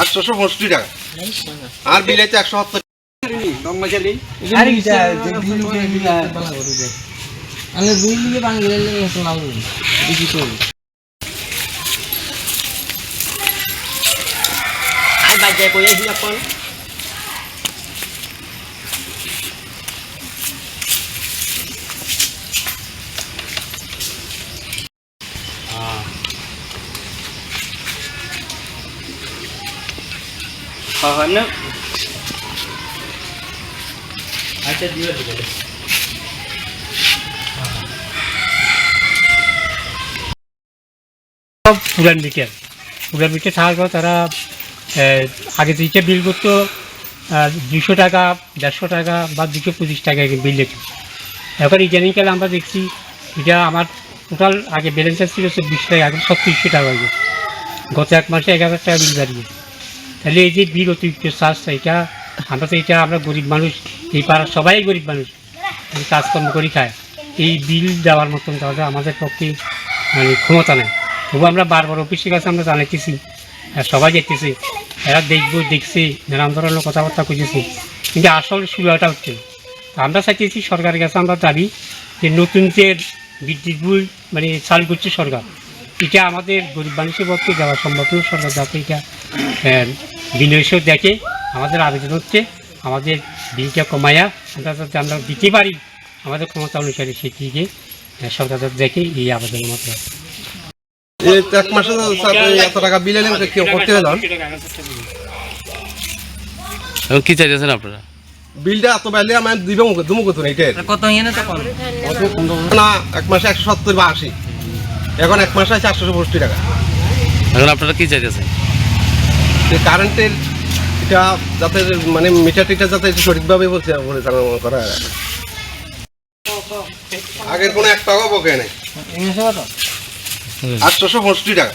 আটশোশো পঁয়ষট্টি টাকা। আর বিলাইতে একশো সত্তর আমি দুই em nữa. আচ্ছা দিও দিও সব পুরান বিকেল। পুরান বিকেল থাকার পর তারা আগে দিকে বিল করতো দুশো টাকা দেড়শো টাকা বা দুশো পঁচিশ টাকা বিল দিত। এখন ইদানিংকালে আমরা দেখছি এটা আমার টোটাল আগে ব্যালেন্স ছিল চব্বিশ টাকা এখন ছত্রিশশো টাকা হয়ে গত এক মাসে এক হাজার টাকা বিল দাঁড়িয়ে তাহলে এই যে বিল অতিরিক্ত চার্জটা এটা আমরা তো এটা আমরা গরিব মানুষ, এই পাড়ার সবাই গরিব মানুষ। কাজকর্ম করি, খায়। এই বিল দেওয়ার মতন তাহলে আমাদের পক্ষে মানে ক্ষমতা নেই। তবু আমরা বারবার অফিসের কাছে আমরা জানাইতেছি আর সবাই যেতেছে এরা দেখব, দেখছে নানান ধরনের কথাবার্তা কইতেছে। কিন্তু আসল সুবিধাটা হচ্ছে, আমরা চাইতেছি সরকারের কাছে আমরা দাবি যে নতুন যে বিদ্যুৎ মানে চালু করছে সরকার। এটা আমাদের গরিব মানুষের পক্ষে যাওয়া সম্ভব নয়। সরকার যাতে এটা বিনিয়োগ দেখে আমাদের আবেদন হচ্ছে আমাদের বিলটা কমায়া আমরা যাতে আমরা দিতে পারি আমাদের ক্ষমতা অনুসারে সেটিকে সরকার যাতে দেখে এই আবেদনের মতো এক মাসে এত টাকা বিল এলে কেউ করতে এখন কি চাইতেছেন আপনারা? বিলটা এত বেলে আমার দিবে মুখে দুমুখে তো কত না তো কম? না এক মাসে একশো সত্তর বা আশি। এখন এক মাস আছে আটশোশো পঁয়ষট্টি টাকা। এখন আপনারা কী চাইতেছেন? যে কারেন্টের এটা যাতে মানে মিটার টিটার যাতে সঠিকভাবে বলছে পরিচালনা করা। আগের কোনো এক টাকাও বকে নেই। আটশোশো পঁয়ষট্টি টাকা।